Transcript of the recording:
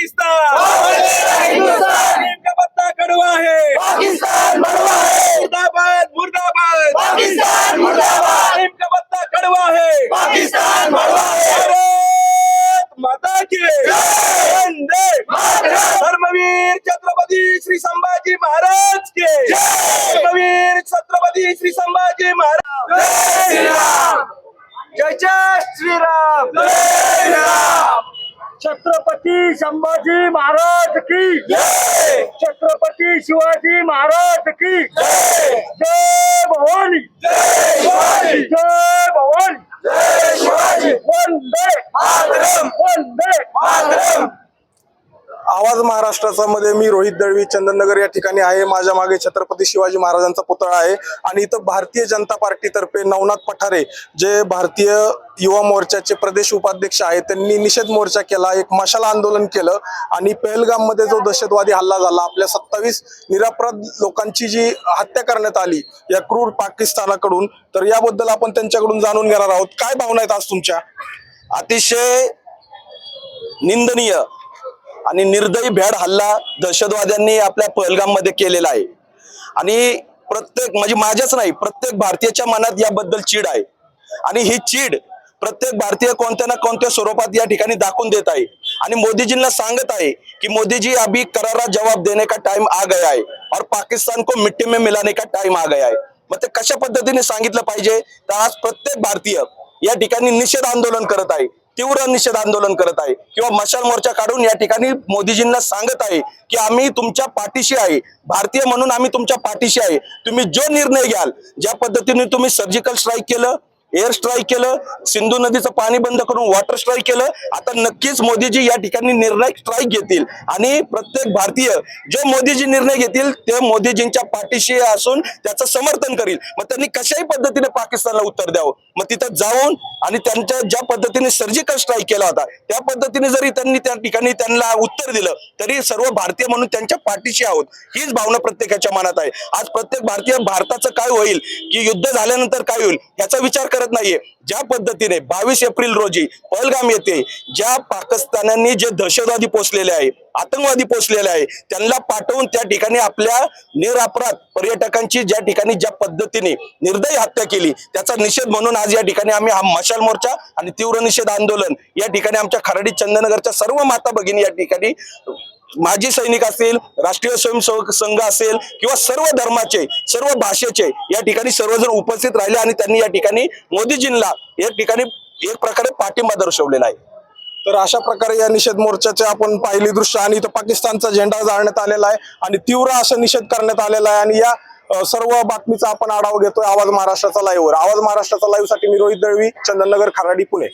पाकिस्तान! का पत्ता कड़वा है मुर्दाबाद मुर्दाबाद! नीम का पत्ता कड़वा है भारत माता की वंदे धर्मवीर छत्रपती श्री संभाजी महाराज के धर्मवीर छत्रपती श्री संभाजी महाराज जय! जय श्रीराम! छत्रपती संभाजी महाराज की छत्रपती शिवाजी महाराज की जय! भवानी! जय भवानी! वंदे वंदे आवाज महाराष्ट्राचा मध्ये मी रोहित दळवी चंदननगर या ठिकाणी आहे. माझ्या मागे छत्रपती शिवाजी महाराजांचा पुतळा आहे. आणि इथं भारतीय जनता पार्टीतर्फे नवनाथ पठारे जे भारतीय युवा मोर्चाचे प्रदेश उपाध्यक्ष आहेत त्यांनी निषेध मोर्चा केला एक मशाल आंदोलन केलं. आणि पहलगाममध्ये जो दहशतवादी हल्ला झाला आपल्या सत्तावीस निरापराध लोकांची जी हत्या करण्यात आली या क्रूर पाकिस्तानाकडून तर याबद्दल आपण त्यांच्याकडून जाणून घेणार आहोत. काय भावना आहेत आज तुमच्या? अतिशय निंदनीय आणि निर्दयी भ्याड हल्ला दहशतवाद्यांनी आपल्या पहलगाममध्ये केलेला आहे. आणि प्रत्येक म्हणजे माझ्याच नाही प्रत्येक भारतीयाच्या मनात याबद्दल चीड आहे. आणि ही चीड प्रत्येक भारतीय कोणत्या ना कोणत्या स्वरूपात या ठिकाणी दाखवून देत आहे. आणि मोदीजींना सांगत आहे की मोदीजी अभी करारा जवाब देने का टाइम आ गया है और पाकिस्तान को मिट्टी में मिलाने का टाइम आ गया है. मग ते कशा पद्धतीने सांगितलं पाहिजे? तर आज प्रत्येक भारतीय या ठिकाणी निषेध आंदोलन करत आहे. तीव्र निषेध आंदोलन करत आहे. किंवा मशाल मोर्चा काढून या ठिकाणी मोदीजींना सांगत आहे की आम्ही तुमच्या पाठीशी आहे. भारतीय म्हणून आम्ही तुमच्या पाठीशी आहे. तुम्ही जो निर्णय घ्याल ज्या पद्धतीने तुम्ही सर्जिकल स्ट्राईक केलं एअर स्ट्राईक केलं सिंधू नदीचं पाणी बंद करून वॉटर स्ट्राईक केलं. आता नक्कीच मोदीजी या ठिकाणी निर्णायक स्ट्राईक घेतील. आणि प्रत्येक भारतीय जे मोदीजी निर्णय घेतील ते मोदीजींच्या पाठीशी असून त्याचं समर्थन करील. मग त्यांनी कशाही पद्धतीने पाकिस्तानला उत्तर द्यावं? मग तिथं जाऊन आणि त्यांच्या ज्या पद्धतीने सर्जिकल स्ट्राईक केला होता त्या पद्धतीने जरी त्यांनी त्या ठिकाणी त्यांना उत्तर दिलं तरी सर्व भारतीय म्हणून त्यांच्या पाठीशी आहोत. हीच भावना प्रत्येकाच्या मनात आहे. आज प्रत्येक भारतीय भारताचं काय होईल? की युद्ध झाल्यानंतर काय होईल? याचा विचार करत नाहीये. ज्या पद्धतीने बावीस एप्रिल रोजी पहलगाम येथे ज्या पाकिस्तानांनी जे दहशतवादी पोचलेले आहे आतंकवादी पोचलेले आहे त्यांना पाठवून त्या ठिकाणी आपल्या निरअपराध पर्यटकांची ज्या ठिकाणी ज्या पद्धतीने निर्दयी हत्या केली त्याचा निषेध म्हणून आज या ठिकाणी आम्ही हा मशाल मोर्चा आणि तीव्र निषेध आंदोलन या ठिकाणी आमच्या खराडी चंदनगरच्या सर्व माता भगिनी या ठिकाणी माजी सैनिक असतील राष्ट्रीय स्वयंसेवक संघ असेल किंवा सर्व धर्माचे सर्व भाषेचे या ठिकाणी सर्वजण उपस्थित राहिले आणि त्यांनी या ठिकाणी मोदीजींना या ठिकाणी एक प्रकारे पाठिंबा दर्शवलेला आहे. तर अशा प्रकारे या निषेध मोर्चाचे आपण पाहिली दृश्य आणि इथं पाकिस्तानचा झेंडा जाळण्यात आलेला आहे आणि तीव्र असा निषेध करण्यात आलेला आहे आणि या सर्व बातमीचा आपण आढावा घेतोय आवाज महाराष्ट्राचा लाईव्हवर आवाज महाराष्ट्राचा लाईव्हसाठी मी रोहित दळवी चंदननगर खराडी पुणे.